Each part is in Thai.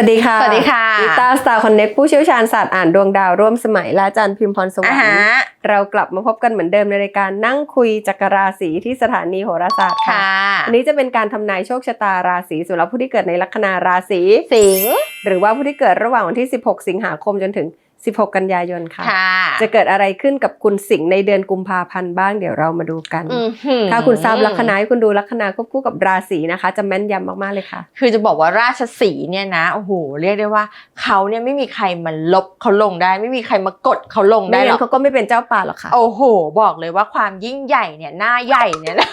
สวัสดีค่ะ สวัสดีค่ะนิตาสตาร์คอนเน็กผู้เชี่ยวชาญศาสตร์อ่านดวงดาวร่วมสมัยและอาจารย์พิมพรสวรอ่ารค์ฮะเรากลับมาพบกันเหมือนเดิมในรายการนั่งคุยจักรราศีที่สถานีโหราศาสตร์ค่ะค่ะอันนี้จะเป็นการทำนายโชคชะตาราศีสำหรับผู้ที่เกิดในลัคนาราศีสิงห์หรือว่าผู้ที่เกิดระหว่างวันที่ 16 สิงหาคมจนถึง 16 กันยายนค่ะค่ะ จะเกิดอะไรขึ้นกับคุณสิงห์ในเดือนกุมภาพันธ์บ้างเดี๋ยวเรามาดูกันอื้อหือถ้าคุณทราบลัคนาให้คุณดูลัคนาควบคู่กับราศีนะคะ จะแม่นยำมากๆเลยค่ะ คือจะบอกว่าราชสีห์เนี่ยนะโอ้โหเรียกได้ว่าเขาเนี่ยไม่มีใครมาลบเขาลงได้ ไม่มีใครมากดเขาลงได้ไม่หรงั้อนกเขาก็ไม่เป็นเจ้าป่าหรอกค่ะ โอ้โห บอกเลยว่าความยิ่งใหญ่เนี่ยหน้าใหญ่เนี่ยนะ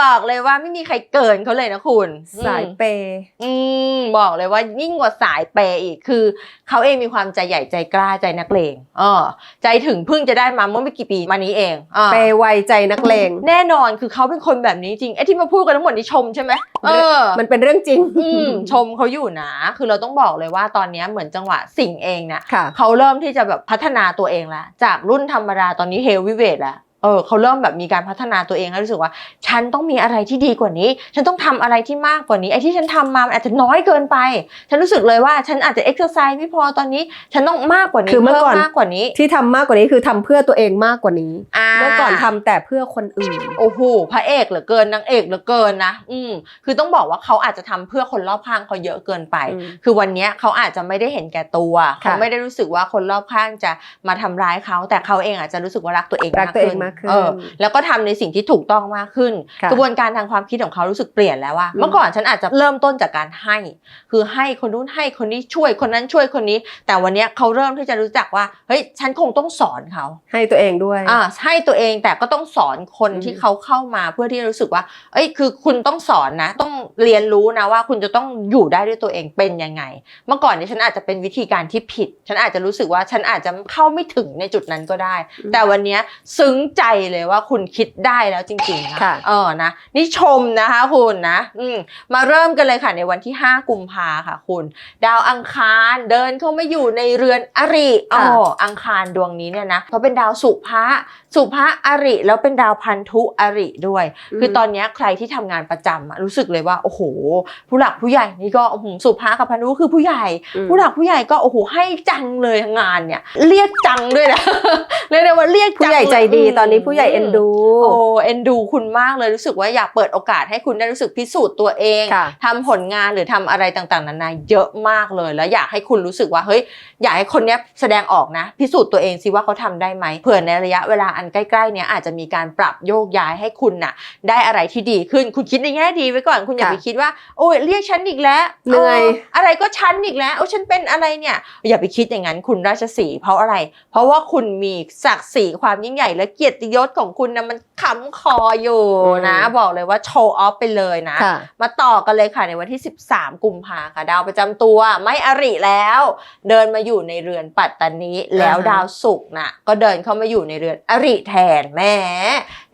บอกเลยว่าไม่มีใครเกินเขาเลยนะคุณสายอืมเปย์อืมบอกเลยว่ายิ่งกว่าสายเปย์อีกคือเขาเองมีความใจใหญ่ใจกล้าใจนักเลงเออใจถึงเพิ่งจะได้มาเมื่อไม่กี่ปีมานี้เองอ่าเปย์ไวใจนักเลง แน่นอนคือเขาเป็นคนแบบนี้จริงไอ้ที่มาพูดกันทั้งหมดนี่ชมใช่ไหมเออ มันเป็นเรื่องจริงอืมชมเขาอยู่นะ คือเราต้องบอกเลยว่าตอนเนี้ยเหมือนจังหวะสิ่งเองเนี่ยค่ะเขาเริ่มที่จะแบบพัฒนาตัวเองแล้วจากรุ่นธรรมดาตอนนี้เฮลวิเวทแล้ว เออเขาเริ่มแบบมีการพัฒนาตัวเองแล้วรู้สึกว่า ฉันต้องมีอะไรที่ดีกว่านี้ ฉันต้องทำอะไรที่มากกว่านี้ไอ้ที่ฉันทำมามันอาจจะน้อยเกินไป ฉันรู้สึกเลยว่าฉันอาจจะเอ็กซ์ไซส์ไม่พอตอนนี้ ฉันต้องมากกว่านี้คือเมื่อก่อนพิ่มากกว่านี้ ที่ทำมากกว่านี้คือทำเพื่อตัวเองมากกว่านี้าเมื่อก่อนทำแต่เพื่อคนอื่นโอ้โหพระเอกเหลือเกินนางเอกเหลือเกินนะ อืมคือต้องบอกว่าเขาอาจจะทำเพื่อคนรอบข้างเขาเยอะเกินไปอืมคือวันเนี้ยเขาอาจจะไม่ได้เห็นแก่ตัวค่ะเขาไม่ได้รู้สึกว่าคนรอบข้างจะมาทำร้ายเขาแต่เขาเองอาจจะรู้สึกว่ารักตัวเองรักตัวเองมากขึ้น เออ แล้วก็ทำในสิ่งที่ถูกต้องมากขึ้นค่ะกระบวนการทางความคิดของเขารู้สึกเปลี่ยนแล้วว่าอืมเมื่อก่อนฉันอาจจะเริ่มต้นจากการให้ คือให้คนนู้นให้คนนี้ช่วยคนนั้นช่วยคนนี้ แต่วันเนี้ยเขาเริ่มที่จะรู้จักว่า เฮ้ย ฉันคงต้องสอนเขา ให้ตัวเองด้วย อ่า ให้ตัวเองแต่ก็ต้องสอนคนอืมที่เขาเข้ามาเพื่อที่จะรู้สึกว่า เอ้ย คือคุณต้องสอนนะ ต้องเรียนรู้นะว่าคุณจะต้องอยู่ได้ด้วยตัวเองเป็นยังไง เมื่อก่อนเนี่ยฉันอาจจะเป็นวิธีการที่ผิด ฉันอาจจะรู้สึกว่าฉันอาจจะเข้าไม่ถึงในจุดนั้นก็ได้ แต่วันเนี้ยซึ้งใจเลยว่าคุณคิดได้แล้วจริงๆนะค่ะ เออนะนี่ชมนะคะคุณนะอืมมาเริ่มกันเลยค่ะในวันที่ 5 กุมภาค่ะคุณ ดาวอังคารเดินเข้ามาอยู่ในเรือนอริอ๋อค่ะ อังคารดวงนี้เนี่ยนะเขาเป็นดาวสุภะ สุภะอริแล้วเป็นดาวพันธุอริด้วย คือตอนเนี้ยใครที่ทำงานประจำอะรู้สึกเลยว่าโอ้โห ผู้หลักผู้ใหญ่นี่ก็โอ้โหสุภะกับพันธุคือผู้ใหญ่อืมผู้หลักผู้ใหญ่ก็โอ้โหให้จังเลยงานเนี่ย เรียกจังด้วยนะเรียกได้ว่าเรียกผู้จังใหญ่ใจดีมตอนนี้ผู้ใหญ่เอ็นดูโอ้เอ็นดูคุณมากเลยรู้สึกว่าอยากเปิดโอกาสให้คุณได้รู้สึกพิสูจน์ตัวเองค่ะทำผลงานหรือทำอะไรต่างๆนานาเยอะมากเลย แล้วอยากให้คุณรู้สึกว่าเฮ้ยอยากให้คนเนี้ยแสดงออกนะ พิสูจน์ตัวเองสิว่าเขาทำได้ไหมเผื่อในระยะเวลาอันใกล้ๆเนี้ยอาจจะมีการปรับโยกย้ายให้คุณน่ะ ได้อะไรที่ดีขึ้นคุณคิดในแง่ดีไว้ก่อนคุณอย่าค่ะไปคิดว่า โอ้ยเรียกฉันอีกแล้วเหนื่อยอะไรก็ฉันอีกแล้วโอ้ฉันเป็นอะไรเนี่ยอย่าไปคิดอย่างนั้นคุณราชสีห์เพราะอะไร เพราะว่าคุณมีศักดิ์ศรีความยิ่งใหญ่และเกียรติยศของคุณนะมันค้ำคออยู่นะอืมบอกเลยว่าโชว์ออฟไปเลยนะค่ะมาต่อกันเลยค่ะในวันที่ 13 กุมภาค่ะ ดาวประจำตัวไม่อริแล้ว เดินมาอยู่ในเรือนปัตตานีแล้วอ่าฮะดาวศุกร์น่ะก็เดินเข้ามาอยู่ในเรือนอริแทนแหม่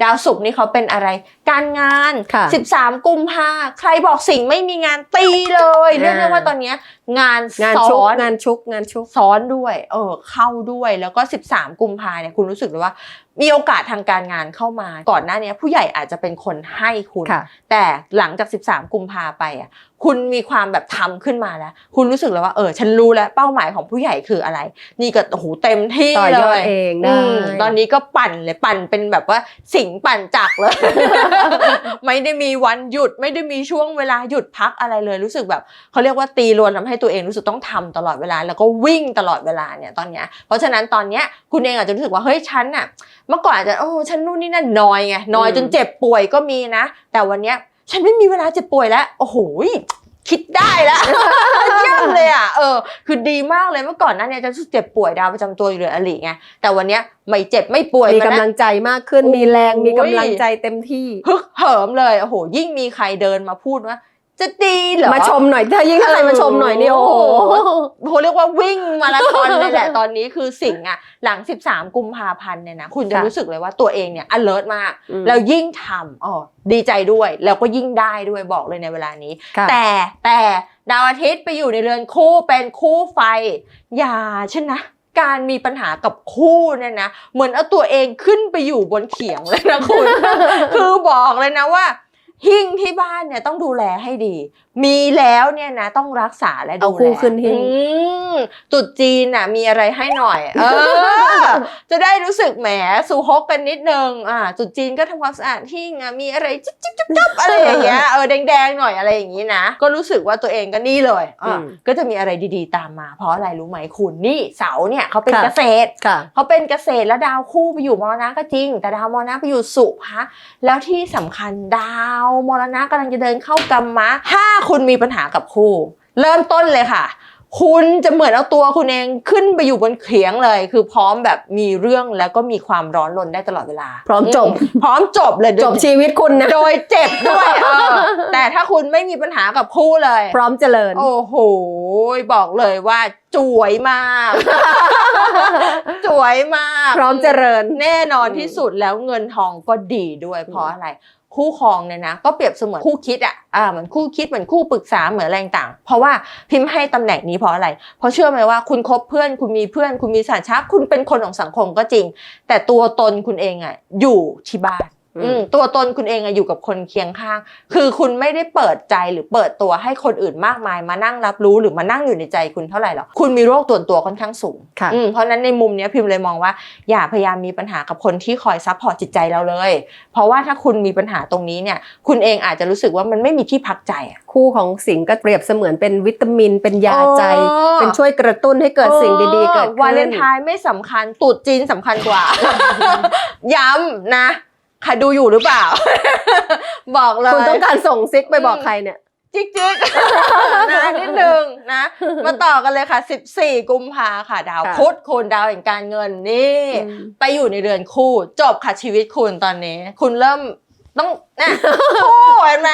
ดาวศุกร์นี่เขาเป็นอะไร การงาน ค่ะ13 กุมภาใครบอกสิ่งไม่มีงานตีเลยเรียกได้ว่าตอนเนี้ยงานงานซ้ชุกอนงานชุกงานชุก ซ้อนด้วย เออเข้าด้วยแล้วก็ 13 กุมภาเนี่ยคุณรู้สึกเลยว่ามีโอกาสทางการงานเข้ามา ก่อนหน้าเนี้ยผู้ใหญ่อาจจะเป็นคนให้คุณค่ะแต่หลังจาก 13 กุมภาไปอะคุณมีความแบบทำขึ้นมาแล้ว คุณรู้สึกแล้วว่าเออฉันรู้แล้วเป้าหมายของผู้ใหญ่คืออะไร นี่ก็โอ้โหเต็มที่ต่อยเลอดยเองได้อืมตอนนี้ก็ปั่นเลยปั่นเป็นแบบว่าสิงปั่นจักรเลย ไม่ได้มีวันหยุดไม่ได้มีช่วงเวลาหยุดพักอะไรเลยรู้สึกแบบเขาเรียกว่าตีรวนทำให้ตัวเองรู้สึกต้องทำตลอดเวลา แล้วก็วิ่งตลอดเวลาเนี่ยตอนเนี้ยเพราะฉะนั้นตอนเนี้ยคุณเองอาจจะรู้สึกว่าเฮ้ยฉันน่ะเมื่อก่อนอาจจะโอ้ฉันนู่นนี่นั่นนอยไงนอยอืมจนเจ็บป่วยก็มีนะ แต่วันเนี้ยฉันไม่มีเวลาเจ็บป่วยแล้ว โอ้โหคิดได้แล้วเยี่ยมเลยอะเออ คือดีมากเลยเมื่อก่อนนั้นเนี่ยจะรู้สึกเจ็บป่วยดาวประจำตัวอยู่เลยอลิไงแต่วันเนี้ยไม่เจ็บไม่ป่วยมีมากำนะลังใจมากขึ้นโอ้ยมีแรงมีกำลังใจเต็มที่ฮึกเหิมเลยโอ้โหยิ่งมีใครเดินมาพูดว่า จะดีเหรอมาชมหน่อยถ้ายิ่งถ้าใครมาชมหน่อยนี่โอ้โหเขาเรียกว่าวิ่งมาราธอนเลยแหละตอนนี้คือสิ่งอะหลัง 13 กุมภาพันธ์เนี่ยนะคุณจะค่ะรู้สึกเลยว่าตัวเองเนี่ย alert มากอืมแล้วยิ่งทำอ๋อดีใจด้วย แล้วก็ยิ่งได้ด้วยบอกเลยในเวลานี้ค่ะแต่แต่ดาวอาทิตย์ไปอยู่ในเรือนคู่เป็นคู่ไฟ อย่าชนะการมีปัญหากับคู่เนี่ยนะเหมือนเอาตัวเองขึ้นไปอยู่บนเขียงเลยนะคุณ คือบอกเลยนะว่า หิ้งที่บ้านเนี่ยต้องดูแลให้ดี มีแล้วเนี่ยนะต้องรักษาและดูเอาแลคู่ขึ้นหิ้ง อืมตรุดจีนน่ะมีอะไรให้หน่อย เออ จะได้รู้สึกแหมสู่ฮกกันนิดนึงอ่าตรุดจีนก็ทำความสะอาดหิ้งอะมีอะไรจิ๊บจิ๊บจิ๊บจิ๊บอะไรอย่างเงี้ยเออแดงๆหน่อยอะไรอย่างงี้นะก็รู้สึกว่าตัวเองก็นี่เลยอะอืมก็จะมีอะไรดีๆ ตามมา เพราะอะไรรู้ไหมคุณนี่เสาเนี่ยเขาเป็นค่ะ เกษตร ค่ะ เขาเป็นเกษตรแล้วดาวคู่ไปอยู่มรณะก็จริง แต่ดาวมรณะไปอยู่สุภะแล้วที่สำคัญดาวมรณะกำลังจะเดินเข้ากรรมะถ้าคุณมีปัญหากับคู่ เริ่มต้นเลยค่ะ คุณจะเหมือนเอาตัวคุณเองขึ้นไปอยู่บนเขียงเลย คือพร้อมแบบมีเรื่องแล้วก็มีความร้อนรนได้ตลอดเวลา พร้อมจบ พร้อมจบเลยจบชีวิตคุณนะโดยเจ็บด้วยเออแต่ถ้าคุณไม่มีปัญหากับคู่เลย พร้อมเจริญ โอ้โหบอกเลยว่า จวยมาก จวยมาก พร้อมเจริญ แน่นอนที่สุดแล้วเงินทองก็ดีด้วยเพราะอะไร คู่ครองเนี่ยนะ ก็เปรียบเสมือนคู่คิดอะอ่าเหมือนคู่คิดเหมือนคู่ปรึกษาเหมือนอะไรต่างๆเพราะว่าพิมพ์ให้ตำแหน่งนี้เพราะอะไร เพราะเชื่อไหมว่าคุณคบเพื่อนคุณมีเพื่อน คุณมีสารชักคุณเป็นคนของสังคมก็จริง แต่ตัวตนคุณเองอะอยู่ที่บ้าน อืมอืมตัวตนคุณเองอะอยู่กับคนเคียงข้าง คือคุณไม่ได้เปิดใจหรือเปิดตัวให้คนอื่นมากมาย มานั่งรับรู้หรือมานั่งอยู่ในใจคุณเท่าไหร่หรอกคุณมีโรคตัวตัวค่อนข้างสูงค่ะอืมเพราะฉะนั้นในมุมเนี้ยพิมพ์เลยมองว่า อย่าพยายามมีปัญหากับคนที่คอยซัพพอร์ตจิตใจเราเลย เพราะว่าถ้าคุณมีปัญหาตรงนี้เนี่ย คุณเองอาจจะรู้สึกว่ามันไม่มีที่พักใจอะคู่ของสิงห์ก็เปรียบเสมือนเป็นวิตามิน เป็นยาใจเออเป็นช่วยกระตุ้นให้เกิดสิ่งดีๆเกิดขึ้นวาเลนไทน์ไม่สำคัญตรุดจีนสำคัญกว่า ย้ำนะ ใครดูอยู่หรือเปล่า บอกเลยคุณต้องการส่งซิกไปบอกใครเนี่ย จิ๊กจิ๊กนะนิดนึงนะ มาต่อกันเลยค่ะ 14 กุมภาค่ะ ดาวค่ะ พุธคุณดาวแห่งการเงินนี่อืมไปอยู่ในเรือนคู่จบค่ะชีวิตคุณตอนนี้ คุณเริ่มต้องนะคู่เห็นไหม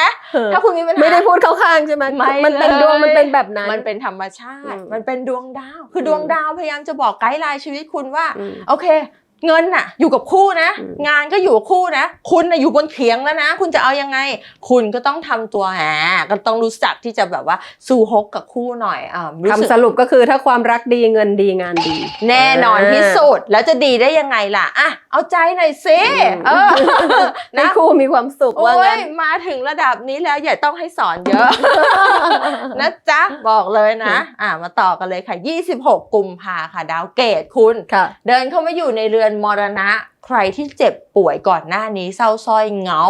ถ้าคุณมีปัญหา ไม่ได้พูดเข้าข้างใช่ไหมไม่มันเป็นเลย ดวงมันเป็นแบบนั้น มันเป็นธรรมชาติ อืมมันเป็นดวงดาว คืออม ดวงดาวพยายามจะบอกไกด์ไลน์ชีวิตคุณว่า อืม โอเค เงินน่ะ อยู่กับคู่นะอืมงานก็อยู่กับคู่นะ คุณน่ะอยู่บนเขียงแล้วนะ คุณจะเอายังไง คุณก็ต้องทำตัวแหมก็ต้องรู้จักที่จะแบบว่าสู้ฮกกับคู่หน่อยอ่ารู้สึกคำสรุปก็คือถ้าความรักดีเงินดีงานดี แน่นอนที่สุดแล้วจะดีได้ยังไงล่ะอะเอาใจหน่อยสิอืมเออให้นะคู่มีความสุขโอ้ว่างั้ยนมาถึงระดับนี้แล้วอย่าต้องให้สอนเยอะนะจ๊ะบอกเลยนะอะมาต่อกันเลยค่ะ 26 กุมภาค่ะ ดาวเกตคุณค่ะเดินเข้ามาอยู่ในเรือนมรณะ ใครที่เจ็บป่วยก่อนหน้านี้เศร้าซอยเหงา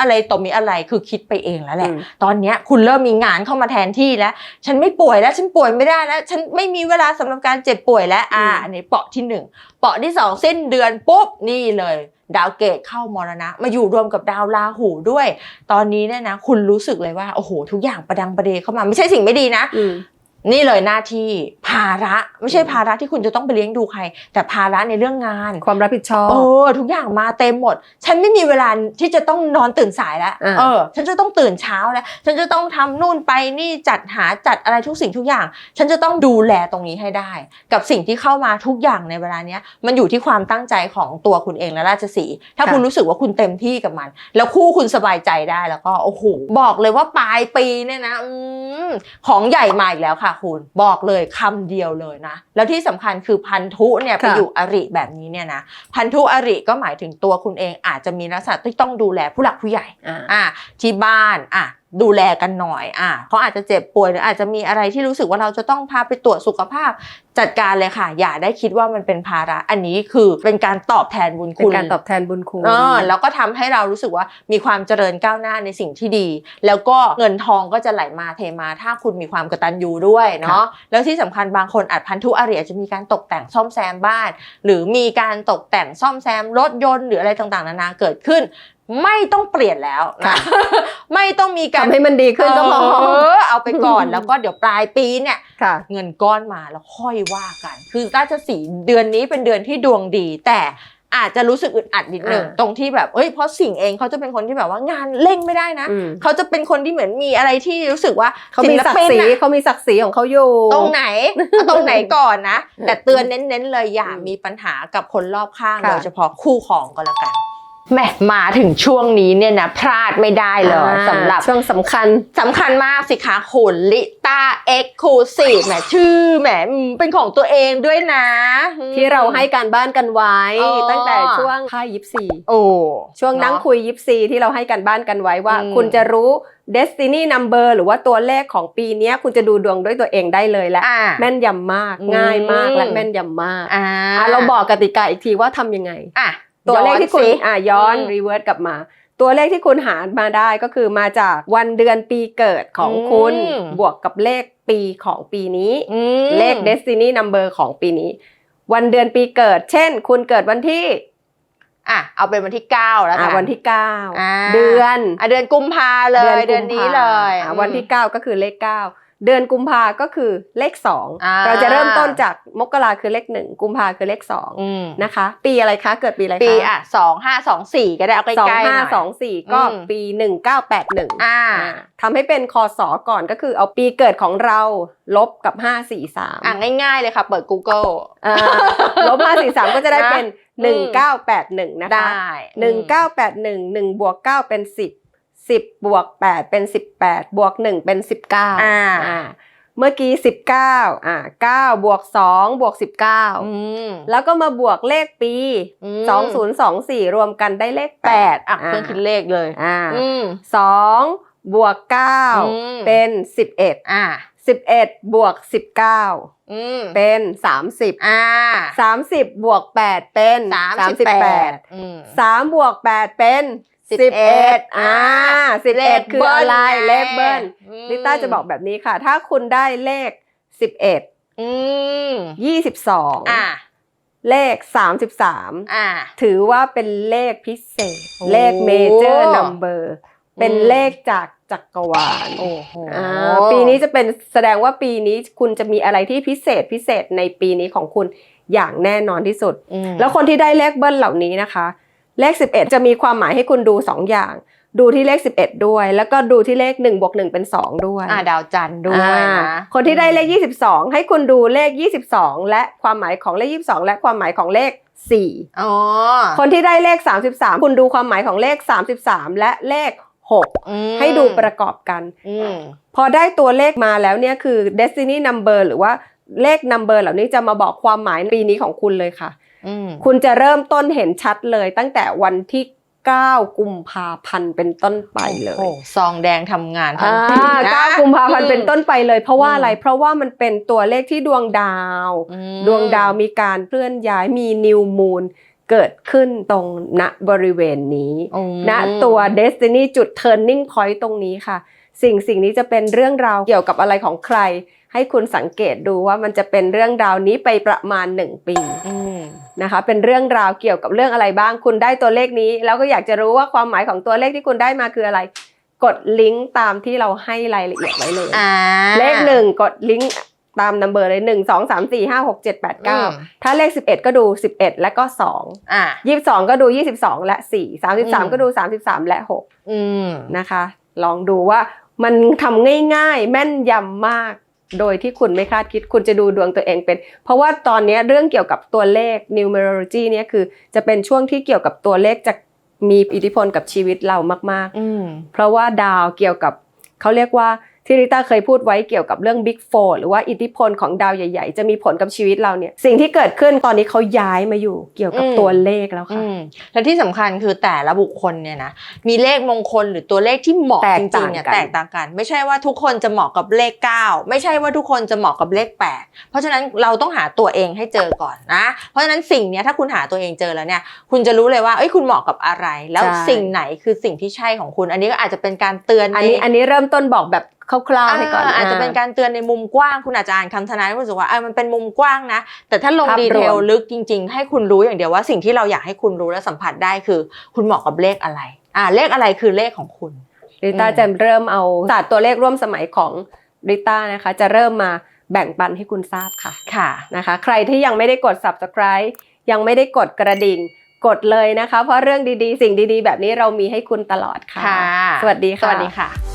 อะไรต่อมีอะไรคือคิดไปเองแล้วแหละอืมตอนเนี้ยคุณเริ่มมีงานเข้ามาแทนที่แล้ว ฉันไม่ป่วยแล้วฉันป่วยไม่ได้แล้ว ฉันไม่มีเวลาสำหรับการเจ็บป่วยแล้วอ่าอืมอันนี้เปาะที่หนึ่งเปาะที่สองสิ้นเดือนปุ๊บนี่เลยดาวเกตเข้ามรณะ มาอยู่รวมกับดาวราหูด้วย ตอนนี้เนี่ยนะ คุณรู้สึกเลยว่า โอ้โห ทุกอย่างประดังประเดเข้ามา ไม่ใช่สิ่งไม่ดีนะอืม นี่เลยหน้าที่ภาระไม่ใช่ภาระที่คุณจะต้องไปเลี้ยงดูใคร แต่ภาระในเรื่องงานความรับผิดชอบเออทุกอย่างมาเต็มหมด ฉันไม่มีเวลาที่จะต้องนอนตื่นสายแล้วอ่าเออ ฉันจะต้องตื่นเช้าแล้วฉันจะต้องทำนู่นไปนี่จัดหาจัดอะไรทุกสิ่งทุกอย่าง ฉันจะต้องดูแลตรงนี้ให้ได้ กับสิ่งที่เข้ามาทุกอย่างในเวลาเนี้ยมันอยู่ที่ความตั้งใจของตัวคุณเองและราชสีห์ถ้าค่ะคุณรู้สึกว่าคุณเต็มที่กับมัน แล้วคู่คุณสบายใจได้แล้วก็โอ้โหบอกเลยว่าปลายปีเนี่ยนะอืมของใหญ่มาอีกแล้วค่ะคุณบอกเลยคำเดียวเลยนะ แล้วที่สำคัญคือพันธุเนี่ยไปค่ะอยู่อริแบบนี้เนี่ยนะพันธุอริก็หมายถึงตัวคุณเองอาจจะมีลักษณะที่ต้องดูแลผู้หลักผู้ใหญ่อ่าอะที่บ้านอะ ดูแลกันหน่อยอะเขาอาจจะเจ็บป่วยหรืออาจจะมีอะไรที่รู้สึกว่าเราจะต้องพาไปตรวจสุขภาพ จัดการเลยค่ะ อย่าได้คิดว่ามันเป็นภาระ อันนี้คือเป็นการตอบแทนบุญเป็นคุณการตอบแทนบุญคุณเออแล้วก็ทำให้เรารู้สึกว่ามีความเจริญก้าวหน้าในสิ่งที่ดี แล้วก็เงินทองก็จะไหลมาเทมา ถ้าคุณมีความกตัญญูด้วยเนาะแล้วที่สำคัญบางคนอาจพันธุอาริอาจจะมีการตกแต่งซ่อมแซมบ้าน หรือมีการตกแต่งซ่อมแซมรถยนต์หรืออะไรต่างๆนานาเกิดขึ้นไม่ต้องเปลี่ยนแล้วนะค่ะไม่ต้องมีการทำให้มันดีขึ้นก็พอเออเอาไปก่อนแล้วก็เดี๋ยวปลายปีเนี่ยค่ะเงินก้อนมาแล้วค่อยว่ากัน คือราชสีห์เดือนนี้เป็นเดือนที่ดวงดี แต่อาจจะรู้สึกอึดอัดนิดหนึ่งอ่าตรงที่แบบเอ้ยเพราะสิ่งเองเขาจะเป็นคนที่แบบว่างานเร่งไม่ได้นะอืมเขาจะเป็นคนที่เหมือนมีอะไรที่รู้สึกว่าเขามีศักดิ์ศรีศิลปินอะเขามีศักดิ์ศรีของเขาอยู่ ตรงไหนเอาตรงไหนก่อนนะแต่เตือนเน้นๆเลยอย่าอืมมีปัญหากับคนรอบข้างค่ะโดยเฉพาะคู่ครองก็แล้วกัน แหมมาถึงช่วงนี้เนี่ยนะพลาดไม่ได้เลยอ่าสำหรับช่วงสำคัญสำคัญมากสิคะคุณลิต้าเอ็กซ์คลูซีฟแหมชื่อแหมอืมเป็นของตัวเองด้วยนะอืมที่เราให้การบ้านกันไว้อ๋อตั้งแต่ช่วงค่ายยิปซีโอ้ช่วงนั่งเนอะคุยยิปซีที่เราให้กันบ้านกันไว้ว่าอืมคุณจะรู้ Destiny Number หรือว่าตัวเลขของปีเนี้ยคุณจะดูดวงด้วยตัวเองได้เลยและอ่าแม่นยำมากอืมง่ายมากและแม่นยำมากอ่าอะเราบอกกติกาอีกทีว่าทำยังไงอะ ตัวเลขที่คุณย้อนสิอะย้อนอืมรีเวิร์สกลับมา ตัวเลขที่คุณหามาได้ก็คือมาจากวันเดือนปีเกิดของคุณอืมบวกกับเลขปีของปีนี้อืมเลข Destiny Number ของปีนี้ วันเดือนปีเกิด เช่น คุณเกิดวันที่อะเอาเป็นวันที่9แล้วกัอะนวันที่อ่า9เดือนอะเดือนกุมภาเลยเดือนนี้เลยอะวันที่9ก็คือเลข9 เดือนกุมภาก็คือเลขอ่า2เราจะเริ่มต้นจากมกราคือเลข1กุมภาคือเลขอืม2นะคะ ปีอะไรคะ เกิดปีอะไรคะปีอะสองห้าสองสี่ก็ได้เอาใกล้ๆสองหน่ห้าอยสองสี่ก็อืมปีหนึ่งเก้าแปดหนึ่งอ่าทำให้เป็นคอสอก่อนก็คือเอาปีเกิดของเราลบกับห้าสี่สามอะง่ายๆเลยค่ะ เปิด Google ลบห้าสี่สามก็จะได้เป็นนะหนึ่งเก้าแปดหนึ่งนะคะได้หนึ่งเก้าแปดหนึ่งหนึ่งบวกเก้าเป็นสิบ สิบบวกแปดเป็นสิบแปดบวกหนึ่งเป็นสิบเก้าอ่าเมื่อกี้สิบเก้าอ่าเก้าบวกสองบวกสิบเก้าอืมแล้วก็มาบวกเลขปีอืมสองศูนย์สองสี่รวมกันได้เลขแปแปดดอะเครื่องคิดเลขเลยอ่าอืมสองบวกเก้าอืมเป็นสิบเอ็ดอะสิบเอ็ดบวกสิบเก้าอืมเป็นสามสิบอ่าสามสิบบวกแปดเป็นสามสิบแปดอืมสามบวกแปดเป็น สิบสิบเอ็เอ็ดดอ่าอ่าสิบเอ็ดคืออะไรไงเลขเบิ้ลอืมลิต้าจะบอกแบบนี้ค่ะ ถ้าคุณได้เลขสิบเอ็ดอืมยี่สิบสองอะเลขสามสิบสามอะถือว่าเป็นเลขพิเศษโอ้เลขเมเจอร์นัมเบอร์เป็นอืมเลขจากจักรวาลโอ้โหอ่าปีนี้จะเป็นแสดงว่าปีนี้คุณจะมีอะไรที่พิเศษพิเศษในปีนี้ของคุณอย่างแน่นอนที่สุดอืมแล้วคนที่ได้เลขเบิ้ลเหล่านี้นะคะ เลข 11 จะมีความหมายให้คุณดู 2 อย่าง ดูที่เลข 11 ด้วย แล้วก็ดูที่เลข1บวก1เป็น 2 ด้วยอะดาวจันทร์ด้วยอ่านะคนที่ได้เลข 22 ให้คุณดูเลข 22 และความหมายของเลข 22 และความหมายของเลข4อ๋อคนที่ได้เลข 33 คุณดูความหมายของเลข 33 และเลข6อืมให้ดูประกอบกันอืมพอได้ตัวเลขมาแล้วเนี่ยคือ destiny number หรือว่าเลข number เหล่านี้จะมาบอกความหมายปีนี้ของคุณเลยค่ะอืม คุณจะเริ่มต้นเห็นชัดเลยตั้งแต่วันที่9กุมภาพันธ์เป็นต้นไปเลยโอ้โหซองแดงทำงานทัอ่นทีนะา9กุมภาพันธ์เป็นต้นไปเลย เพราะว่าอืมอะไร เพราะว่ามันเป็นตัวเลขที่ดวงดาวอืมดวงดาวมีการเคลื่อนย้ายมีนิวมูนเกิดขึ้นตรงณบริเวณนี้อืมณตัว Destiny จุด Turning Point ตรงนี้ค่ะ สิ่งสิ่งนี้จะเป็นเรื่องราวเกี่ยวกับอะไรของใคร ให้คุณสังเกตดูว่ามันจะเป็นเรื่องราวนี้ไปประมาณ 1 ปีอืมนะคะ เป็นเรื่องราวเกี่ยวกับเรื่องอะไรบ้าง คุณได้ตัวเลขนี้ แล้วก็อยากจะรู้ว่าความหมายของตัวเลขที่คุณได้มาคืออะไร กดลิงก์ตามที่เราให้รายละเอียดไว้เลยอ่าเลขหนึ่งกดลิงก์ตามนัมเบอร์เลยหนึ่งสองสามสี่ห้าหกเจ็ดแปดเก้าอืมถ้าเลขสิบเอ็ดก็ดูสิบเอ็ดและก็สองอ่ายี่สิบสองก็ดูยี่สิบสองและสี่สามสิบสามอืมก็ดูสามสิบสามและหกอืมนะคะ ลองดูว่ามันทำง่ายๆ แม่นยำมาก โดยที่คุณไม่คาดคิดคุณจะดูดวงตัวเองเป็น เพราะว่าตอนนี้เรื่องเกี่ยวกับตัวเลข numerology เนี่ยคือจะเป็นช่วงที่เกี่ยวกับตัวเลขจะมีอิทธิพลกับชีวิตเรามากอืมๆเพราะว่าดาวเกี่ยวกับเขาเรียกว่า ที่ริต้าเคยพูดไว้เกี่ยวกับเรื่อง Big Four หรือว่าอิทธิพลของดาวใหญ่ ๆ จะมีผลกับชีวิตเราเนี่ย สิ่งที่เกิดขึ้นตอนนี้เขาย้ายมาอยู่เกี่ยวกับอืมตัวเลขแล้วอืค่ะมและที่สำคัญคือแต่ละบุคคลเนี่ยนะมีเลขมงคลหรือตัวเลขที่เหมาะแตจกริต่างงๆเนี่ยกันแตกต่างกัน ไม่ใช่ว่าทุกคนจะเหมาะกับเลข 9 ไม่ใช่ว่าทุกคนจะเหมาะกับเลข 8 เพราะฉะนั้นเราต้องหาตัวเองให้เจอก่อนนะ เพราะฉะนั้นสิ่งเนี้ยถ้าคุณหาตัวเองเจอแล้วเนี่ย คุณจะรู้เลยว่าเอ้ยคุณเหมาะกับอะไร แล้วใช่สิ่งไหนคือสิ่งที่ใช่ของคุณ อันนี้ก็อาจจะเป็นการเตือนอันนี้ใอันนี้เริ่มต้นบอกแบบคร่าวๆให้ก่อนอาอาจจะเป็นการเตือนในมุมกว้าง คุณอาจจะอ่านคำทนายแล้วรู้สึกว่าเออมันเป็นมุมกว้างนะ แต่ถ้าลงภาพรวมดีเทลลึกจริง ๆ ให้คุณรู้อย่างเดียวว่าสิ่งที่เราอยากให้คุณรู้และสัมผัสได้คือ คุณเหมาะกับเลขอะไร อ่าเลขอะไรคือเลขของคุณริต้าอืมจะเริ่มเอาศาสตร์ตัวเลขร่วมสมัยของริต้านะคะ จะเริ่มมาแบ่งปันให้คุณทราบค่ะค่ะนะคะ ใครที่ยังไม่ได้กด subscribe ยังไม่ได้กดกระดิ่งกดเลยนะคะ เพราะเรื่องดีๆ สิ่งดีๆ แบบนี้เรามีให้คุณตลอดค่ะค่ะสวัสดีสค่ะวัสดีค่ะ